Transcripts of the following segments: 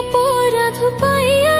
অপরাধ পাইয়া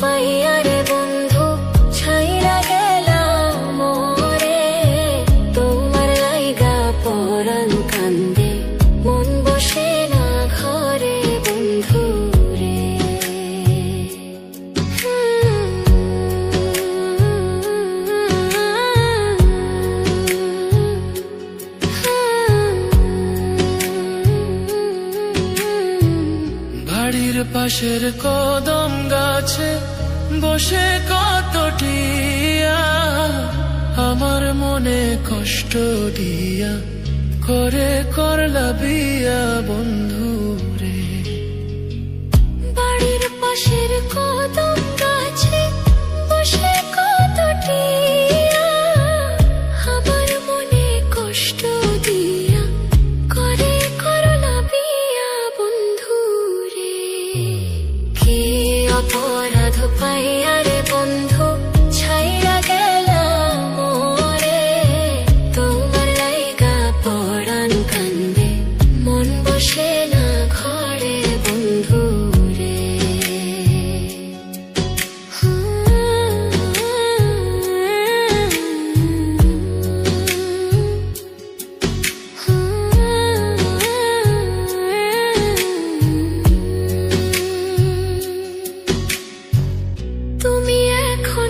পাইয়া রে বন্ধু ছাইরা গেলাম মরে। তোমার লাইগা পরাণ কান্দে। পাশের কদম গাছে বসে কতটি আমার মনে কষ্ট দিয়া করে করলা বিয়া বন্ধু। ¡Por la tu pareja de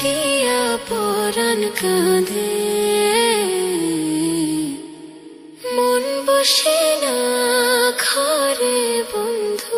লাগিয়া পরাণ কাঁধে মন বসে না ঘরে বন্ধু